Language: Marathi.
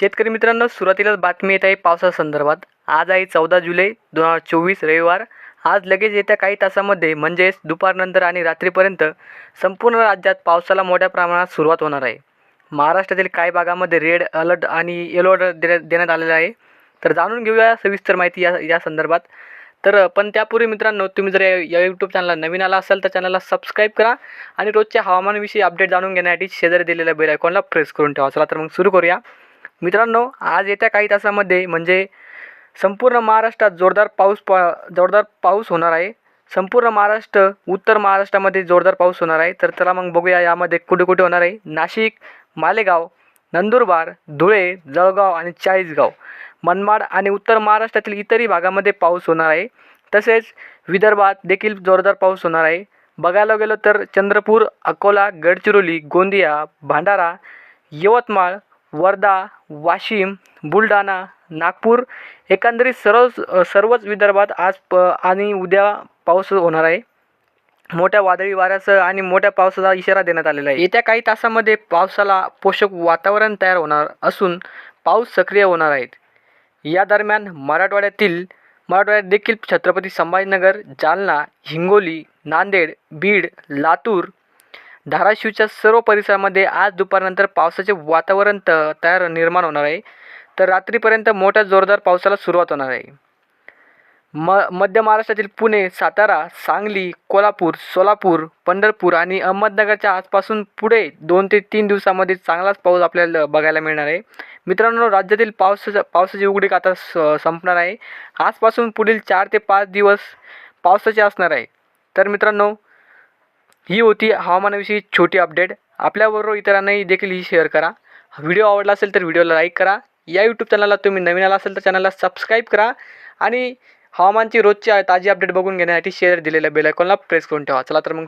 शेतकरी मित्रांनो सुरुवातीलाच बातमी येत आहे पावसासंदर्भात आज आहे चौदा जुलै दोन हजार चोवीस रविवार. आज लगेच येत्या काही तासामध्ये म्हणजेच दुपारनंतर आणि रात्रीपर्यंत संपूर्ण राज्यात पावसाला मोठ्या प्रमाणात सुरुवात होणार आहे. महाराष्ट्रातील काही भागामध्ये रेड अलर्ट आणि येलो अलर्ट देण्यात देण्यात आलेला आहे. तर जाणून घेऊया सविस्तर माहिती या या संदर्भात. तर पण त्यापूर्वी मित्रांनो तुम्ही जर या या यूट्यूब चॅनलला नवीन आला असाल तर चॅनलला सबस्क्राईब करा आणि रोजच्या हवामानाविषयी अपडेट जाणून घेण्यासाठी शेजारी दिलेल्या बेल आयकॉनला प्रेस करून ठेवा. चला तर मग सुरू करूया. मित्रांनो आज येत्या काही तासामध्ये म्हणजे संपूर्ण महाराष्ट्रात जोरदार पाऊस प जोरदार पाऊस होणार आहे. संपूर्ण महाराष्ट्र उत्तर महाराष्ट्रामध्ये जोरदार पाऊस होणार आहे. तर चला मग बघूया यामध्ये कुठे कुठे होणार आहे. नाशिक मालेगाव नंदुरबार धुळे जळगाव आणि चाळीसगाव. मनमाड आणि उत्तर महाराष्ट्रातील इतरही भागामध्ये पाऊस होणार आहे. तसेच विदर्भात देखील जोरदार पाऊस होणार आहे. बघायला गेलो तर चंद्रपूर अकोला गडचिरोली गोंदिया भंडारा यवतमाळ वर्धा वाशिम बुलढाणा नागपूर एकंदरीत सर्व सर्वच विदर्भात आज प आणि उद्या पाऊस होणार आहे. मोठ्या वादळी वाऱ्यासह आणि मोठ्या पावसाचा इशारा देण्यात आलेला आहे. येत्या काही तासामध्ये पावसाला पोषक वातावरण तयार होणार असून पाऊस सक्रिय होणार आहेत. या दरम्यान मराठवाड्यातील मराठवाड्यात देखील छत्रपती संभाजीनगर जालना हिंगोली नांदेड बीड लातूर धाराशिवच्या सर्व परिसरामध्ये आज दुपारनंतर पावसाचे वातावरण त तयार निर्माण होणार आहे. तर रात्रीपर्यंत मोठ्या जोरदार पावसाला सुरुवात होणार आहे. म मध्य महाराष्ट्रातील पुणे सातारा सांगली कोल्हापूर सोलापूर पंढरपूर आणि अहमदनगरच्या आसपासून पुढे दोन ते तीन दिवसामध्ये चांगलाच पाऊस आपल्याला बघायला मिळणार आहे. मित्रांनो राज्यातील पावसाचा पावसाची उघडीक आता स संपणार आहे. आजपासून पुढील चार ते पाच दिवस पावसाचे असणार आहे. तर मित्रांनो ही होती हवामानाविषयी छोटी अपडेट आपल्याबरोबर इतरांनाही देखील ही शेअर करा. व्हिडिओ आवडला असेल तर व्हिडिओला लाईक करा. या यूट्यूब चॅनलला तुम्ही नवीन आला असेल तर चॅनलला सबस्क्राईब करा. आणि हवामानची रोजची ताजी अपडेट बघून घेण्यासाठी शेअर दिलेल्या बेल आयकॉनला प्रेस करून ठेवा. चला तर मग